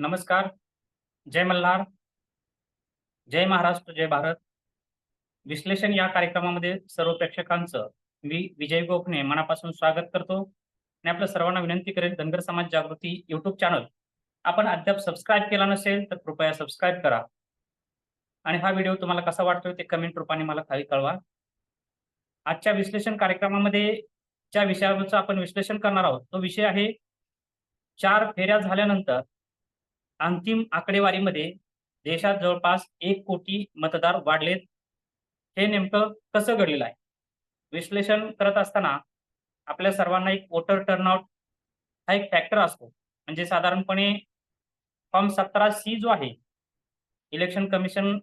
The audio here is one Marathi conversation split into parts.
नमस्कार जय मल्हार जय महाराष्ट्र जय भारत. विश्लेषण या कार्यक्रमामध्ये सर्व प्रेक्षकांचं मी विजय गोखणे मनापासून स्वागत करतो. आणि आपल्या सर्वांना विनंती करेल धनगर समाज जागृती युट्यूब चॅनल आपण अद्याप सबस्क्राईब केला नसेल तर कृपया सबस्क्राईब करा. आणि हा व्हिडिओ तुम्हाला कसा वाटतोय ते कमेंट रूपाने मला खाली कळवा. आजच्या विश्लेषण कार्यक्रमामध्ये ज्या विषयावरचं आपण विश्लेषण करणार आहोत तो विषय आहे चार फेऱ्या झाल्यानंतर अंतिम आकडेवारीमध्ये देशात जवळपास एक कोटी मतदार वाढलेत. हे नेमकं कसं घडलेलं आहे? विश्लेषण करत असताना आपल्या सर्वांना एक वोटर टर्नआउट हा एक फॅक्टर असतो. म्हणजे साधारणपणे फॉर्म सतरा सी जो आहे इलेक्शन कमिशन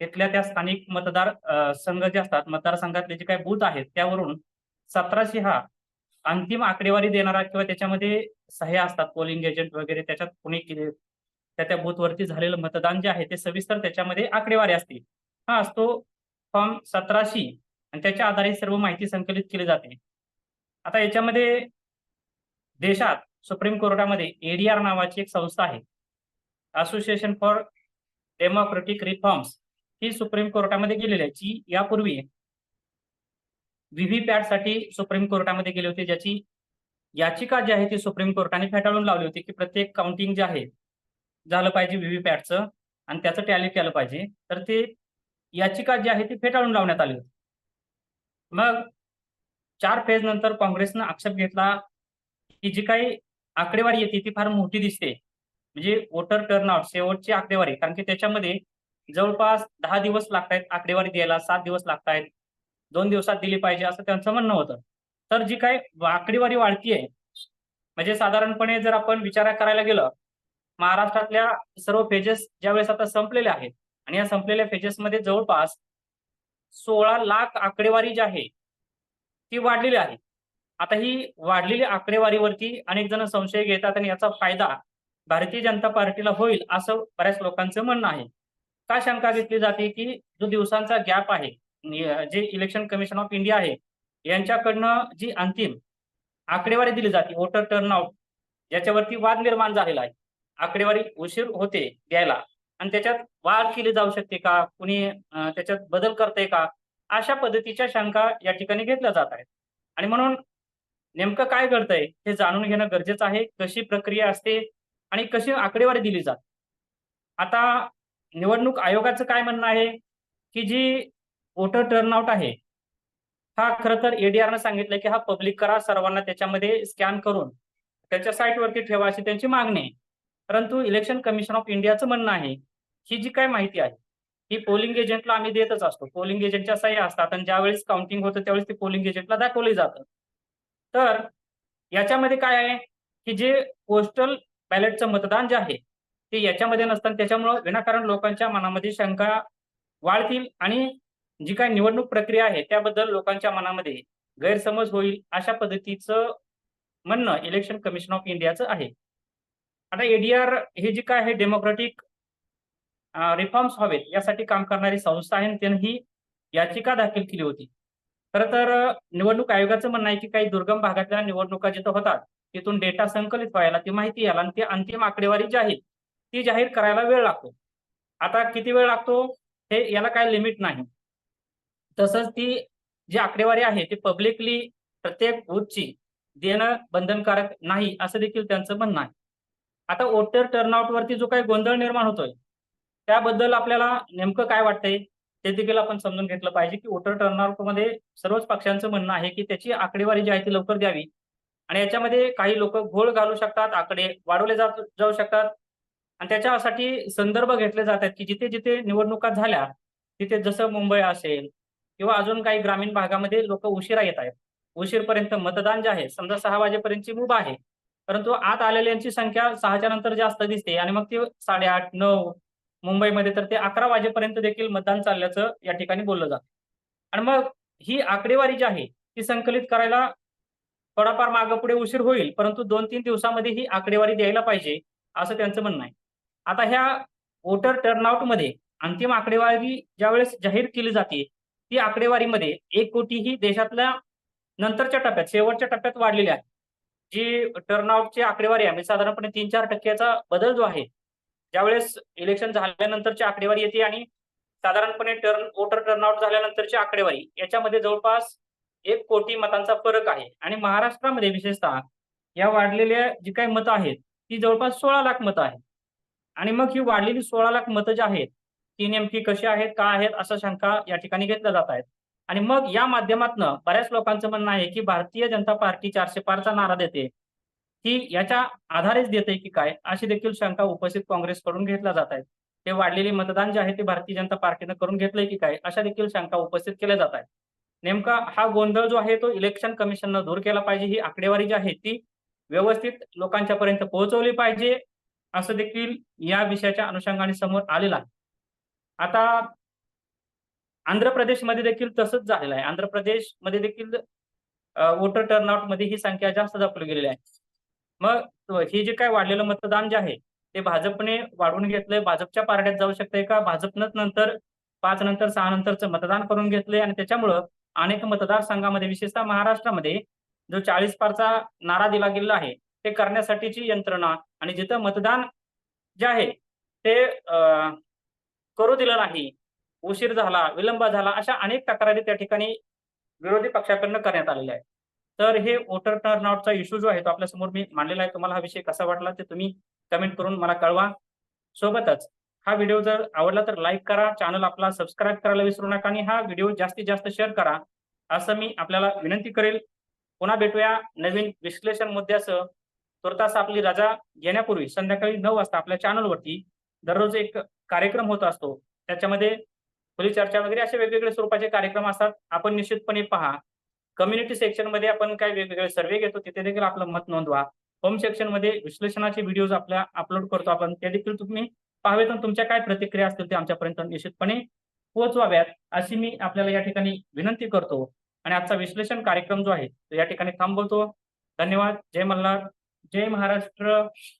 तिथल्या त्या स्थानिक मतदार संघ जे असतात मतदारसंघातले जे काही बूथ आहेत त्यावरून सतराशे हा अंतिम आकडेवारी देणारा किंवा त्याच्यामध्ये सह्या असतात पोलिंग एजंट वगैरे त्याच्यात कोणी त्या त्या बूथवरती झालेलं मतदान जे आहे ते सविस्तर त्याच्यामध्ये आकडेवारी असते. हा असतो फॉर्म सतराशी आणि त्याच्या आधारे सर्व माहिती संकलित केली जाते. आता याच्यामध्ये देशात सुप्रीम कोर्टामध्ये एडीआर नावाची एक संस्था आहे. असोसिएशन फॉर डेमोक्रेटिक रिफॉर्म्स ही सुप्रीम कोर्टामध्ये गेलेली आहे जी यापूर्वी व्हीव्हीपॅटसाठी सुप्रीम कोर्टामध्ये गेली होती ज्याची याचिका जी आहे ती सुप्रीम कोर्टाने फेटाळून लावली होती की प्रत्येक काउंटिंग जे आहे झालं पाहिजे व्हीव्हीपॅटचं आणि त्याचं टॅली केलं पाहिजे. तर ते याचिका जी आहे ती फेटाळून लावण्यात आली होती. मग चार फेज नंतर काँग्रेसनं आक्षेप घेतला की जी काही आकडेवारी येते ती फार मोठी दिसते. म्हणजे वोटर टर्नआउट शेवटची आकडेवारी. कारण की त्याच्यामध्ये जवळपास दहा दिवस लागतायत आकडेवारी द्यायला सात दिवस लागतायत. दोन दिवसात दिली पाहिजे असं त्यांचं म्हणणं होतं. तर जी काही आकडेवारी वाढतीये म्हणजे साधारणपणे जर आपण विचार करायला गेलं महाराष्ट्रातल्या सर्व फेजेस ज्यावेळेस आता संपलेल्या आहेत आणि या संपलेल्या फेजेसमध्ये जवळपास सोळा लाख आकडेवारी जी आहे ती वाढलेली आहे. आता ही वाढलेली आकडेवारीवरती अनेक जण संशय घेतात आणि याचा फायदा भारतीय जनता पार्टीला होईल असं बऱ्याच लोकांचं म्हणणं आहे. का शंका घेतली जाते की जो दिवसांचा गॅप आहे जे इलेक्शन कमिशन ऑफ इंडिया आहे यांच्याकडनं जी अंतिम आकडेवारी दिली जाते वोटर टर्नआउट याच्यावरती वाद निर्माण झालेला आहे. आकडेवारी उशीर होते द्यायला आणि त्याच्यात वाढ केली जाऊ शकते का? कुणी त्याच्यात बदल करते का? अशा पद्धतीच्या शंका या ठिकाणी घेतल्या जात आहेत. आणि म्हणून नेमकं काय घडतंय हे जाणून घेणं गरजेचं आहे. कशी प्रक्रिया असते आणि कशी आकडेवारी दिली जाते? आता निवडणूक आयोगाचं काय म्हणणं आहे? की जी वोटर टर्नआउट आहे हा खरं तर एडीआरनं सांगितलं की हा पब्लिक करा. सर्वांना त्याच्यामध्ये स्कॅन करून त्याच्या साईटवरती ठेवा अशी त्यांची मागणी आहे. परंतु इलेक्शन कमिशन ऑफ इंडियाचं म्हणणं आहे ही जी काय माहिती आहे ही पोलिंग एजंटला आम्ही देतच असतो. पोलिंग एजंटच्या सह्या असतात आणि ज्यावेळेस काउंटिंग होतं त्यावेळेस ते पोलिंग एजंटला दाखवले जातं. तर याच्यामध्ये काय आहे की जे पोस्टल बॅलेटचं मतदान जे आहे ते याच्यामध्ये नसतं त्याच्यामुळं विनाकारण लोकांच्या मनामध्ये शंका वाढतील आणि जी काय निवडणूक प्रक्रिया आहे त्याबद्दल लोकांच्या मनामध्ये गैरसमज होईल अशा पद्धतीचं म्हणणं इलेक्शन कमिशन ऑफ इंडियाचं आहे. आता एडीआर हे जी काय आहे डेमोक्रेटिक रिफॉर्म्स व्हावेत यासाठी काम करणारी संस्था आहे त्यांनी ही याचिका दाखल केली होती. खरं तर निवडणूक आयोगाचं म्हणणं आहे की काही दुर्गम भागातल्या निवडणुका जिथं होतात तिथून डेटा संकलित व्हायला ती माहिती यायला आणि ती अंतिम आकडेवारी जी आहे ती जाहीर करायला वेळ लागतो. आता किती वेळ लागतो हे याला काय लिमिट नाही. तसंच ती जी आकडेवारी आहे ती पब्लिकली प्रत्येक बूथची देणं बंधनकारक नाही असं देखील त्यांचं म्हणणं आहे. आता वोटर टर्नआउट वरती जो काही गोंधळ निर्माण होतोय त्याबद्दल आपल्याला नेमकं काय वाटतंय? ते देखील आपण समजून घेतलं पाहिजे की वोटर टर्नआउटमध्ये सर्वच पक्षांचं म्हणणं आहे की त्याची आकडेवारी जी आहे ती लवकर द्यावी. आणि याच्यामध्ये काही लोक घोळ घालू शकतात आकडे वाढवले जात जाऊ शकतात. आणि त्याच्यासाठी संदर्भ घेतले जातात की जिथे जिथे निवडणुका झाल्या तिथे जसं मुंबई असेल किंवा अजून काही ग्रामीण भागामध्ये लोक उशिरा येत आहेत. उशीरपर्यंत मतदान जे आहे समजा सहा वाजेपर्यंतची मुभा आहे परंतु आत आलेल्यांची संख्या सहाच्या नंतर जास्त दिसते आणि मग ते साडेआठ नऊ मुंबईमध्ये तर ते अकरा वाजेपर्यंत देखील मतदान चालल्याचं या ठिकाणी बोललं जातं. आणि मग ही आकडेवारी जी आहे ती संकलित करायला थोडाफार मागं पुढे उशीर होईल परंतु दोन तीन दिवसामध्ये ही आकडेवारी द्यायला पाहिजे असं त्यांचं म्हणणं आहे. आता ह्या वोटर टर्नआउटमध्ये अंतिम आकडेवारी ज्यावेळेस जाहीर केली जाते ती आकडेवारीमध्ये एक कोटी ही देशातल्या नंतरच्या टप्प्यात शेवटच्या टप्प्यात वाढलेली आहे. जी टर्नआउटची आकडेवारी आहे म्हणजे साधारणपणे तीन चार टक्क्याचा बदल जो आहे ज्यावेळेस इलेक्शन झाल्यानंतरची आकडेवारी येते आणि साधारणपणे टर्न वोटर टर्नआउट झाल्यानंतरची आकडेवारी याच्यामध्ये जवळपास एक कोटी मतांचा फरक आहे. आणि महाराष्ट्रामध्ये विशेषतः या वाढलेल्या जी काही मतं आहेत ती जवळपास सोळा लाख मतं आहेत. आणि मग ही वाढलेली सोळा लाख मतं जी आहेत ती नेमकी कशी आहेत का आहेत असा शंका या ठिकाणी घेतल्या जात आहेत आणि मग या माध्यमातनं बऱ्याच लोकांचं म्हणणं आहे की भारतीय जनता पार्टी चारशे पारचा नारा देते. ती याच्या आधारेच देते की काय अशी देखील शंका उपस्थित काँग्रेसकडून घेतल्या जात आहेत. ते वाढलेले मतदान जे आहे ते भारतीय जनता पार्टीनं करून घेतलंय की काय अशा देखील शंका उपस्थित केल्या जात आहेत. नेमका हा गोंधळ जो आहे तो इलेक्शन कमिशननं दूर केला पाहिजे ही आकडेवारी जी आहे ती व्यवस्थित लोकांच्या पर्यंत पोहोचवली पाहिजे असं देखील या विषयाच्या अनुषंगाने समोर आलेलं आहे. आता आंध्र प्रदेशमध्ये देखील तसंच झालेलं आहे. आंध्र प्रदेशमध्ये देखील वोटर टर्नआउटमध्ये ही संख्या जास्त दाखवली गेलेली आहे. मग हे जे काय वाढलेलं मतदान जे आहे ते भाजपने वाढवून घेतलंय. भाजपच्या पार्ट्यात जाऊ शकतंय का? भाजपनंच नंतर पाच नंतर सहा नंतरचं मतदान करून घेतलंय. आणि त्याच्यामुळं अनेक मतदारसंघामध्ये विशेषतः महाराष्ट्रामध्ये जो चाळीस पारचा नारा दिला गेलेला आहे ते करण्यासाठीची यंत्रणा आणि जिथं मतदान जे आहे ते करू दिलं नाही उशीर झाला विलंब झाला अशा अनेक तक्रारी त्या ठिकाणी विरोधी पक्षाकडनं करण्यात आलेल्या आहेत. तर हे वोटर टर्नआउटचा इश्यू जो आहे तो आपल्यासमोर मी मांडलेला आहे. तुम्हाला हा विषय कसा वाटला ते तुम्ही कमेंट करून मला कळवा. सोबतच हा व्हिडिओ जर आवडला तर लाईक करा. चॅनल आपला सबस्क्राईब करायला विसरू नका आणि हा व्हिडिओ जास्तीत जास्त शेअर करा असं मी आपल्याला विनंती करेल. पुन्हा भेटूया नवीन विश्लेषण मुद्द्यासह. तुर्तास आपली रजा घेण्यापूर्वी संध्याकाळी नऊ वाजता आपल्या चॅनलवरती दररोज एक कार्यक्रम होत असतो. त्याच्यामध्ये चर्चा वगैरे असे वेगवेगळे स्वरूपाचे कार्यक्रम असतात. आपण निश्चितपणे पहा. कम्युनिटी सेक्शनमध्ये आपण काही वेगवेगळे सर्वे घेतो तिथे देखील आपलं मत नोंदवा. होम सेक्शनमध्ये विश्लेषणाचे व्हिडिओज आपल्या अपलोड करतो आपण. ते देखील तुम्ही पाहावेत आणि तुमच्या काय प्रतिक्रिया असतील ते आमच्यापर्यंत निश्चितपणे पोहोचवाव्यात अशी मी आपल्याला या ठिकाणी विनंती करतो. आणि आजचा विश्लेषण कार्यक्रम जो आहे तो या ठिकाणी थांबवतो. धन्यवाद. जय मल्हार. जय महाराष्ट्र.